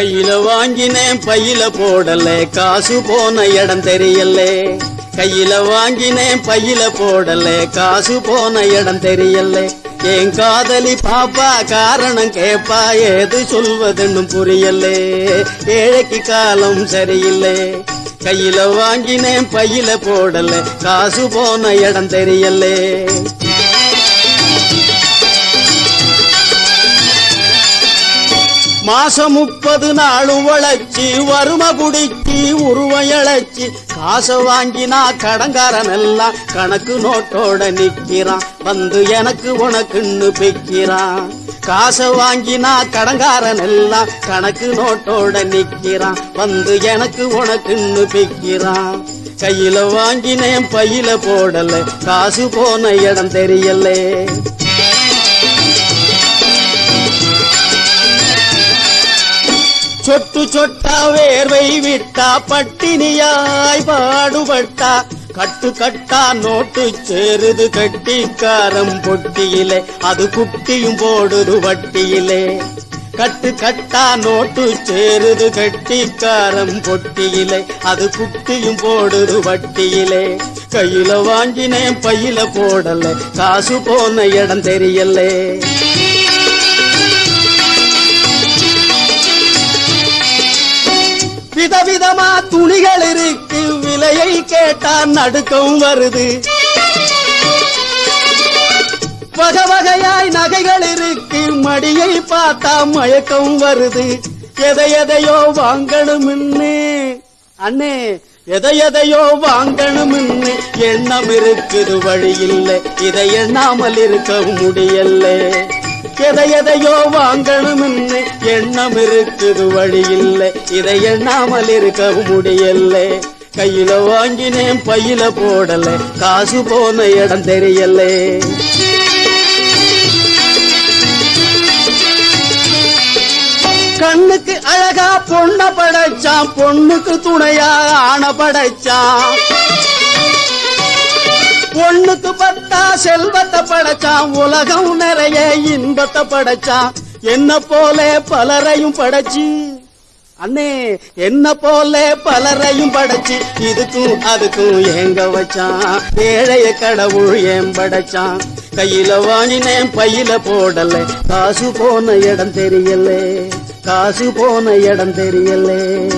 கையில வாங்கினேன் பையில போடல. காசு போன இடம் தெரியலே. கையில வாங்கினேன் பையில போடல. காசு போன இடம் தெரியலே. என் காதலி பாப்பா காரணம் கேப்பா. ஏது சொல்வதுன்னு புரியலே. ஏழைக்கு காலம் சரியில்லை. கையில வாங்கினேன் பையில போடல. காசு போன இடம் தெரியலே. மாசம் முப்பது நாள் உழைச்சி வறும குடிச்சி உருவம் காசை வாங்கினா கடங்காரன் எல்லாம் கணக்கு நோட்டோட நிக்கிறான் வந்து எனக்கு உனக்குன்னு பிக்கிறான். காசை வாங்கினா கடங்காரன் எல்லாம் கணக்கு நோட்டோட நிக்கிறான் வந்து எனக்கு உனக்குன்னு பிக்கிறான். கையில வாங்கினேன் பையில போடல. காசு போன இடம் தெரியலே. சொட்டு சொட்டா வேர்வை விட்டா பட்டினியாய் பாடுபட்டா. கட்டு கட்டா நோட்டு சேருது கட்டிக்காரம் பொட்டியிலே. அது குட்டியும் போடுது வட்டியிலே. கட்டு கட்டா நோட்டு சேருது கட்டிக்காரம் பொட்டியிலே. அது குட்டியும் போடுது வட்டியிலே. கையில வாங்கினேன் பையில போடல. காசு போன இடம் தெரியலே. விதவிதமா துணிகள் இருக்கு. விலையை கேட்டா நடுக்கம் வருது. வகை வகையாய் நகைகள் இருக்கு. மடியை பார்த்தா மயக்கம் வருது. எதை எதையோ வாங்கணும்னு. அண்ணே எதை எதையோ வாங்கணும்னு. எண்ணம் இருக்குது வழி இல்லை. இதை எண்ணாமல் இருக்க முடியல்ல எதை எதையோ வாங்கணும்னு எண்ணம் இருக்குது வழி இல்லை இதை எண்ணாமல் இருக்க முடியல. கையில வாங்கினேன் பையில போடல. காசு போன இடம் தெரியலே. கண்ணுக்கு அழகா பொண்ண படைச்சான் பொண்ணுக்கு துணையா ஆண படைச்சான். ஒண்ணுக்கு பத்தா செல்வத்தை படைச்சான் உலகம் நிறைய இன்பத்தை படைச்சான் என்ன போல பலரையும் படைச்சு. அண்ணே என்ன போல பலரையும் படைச்சு. இதுக்கும் அதுக்கும் ஏங்க வச்சான்? ஏழைய கடவுள் ஏன் படைச்சான்? கையில வாங்கினேன் பையில போடல. காசு போன இடம் தெரியலே. காசு போன இடம் தெரியலே.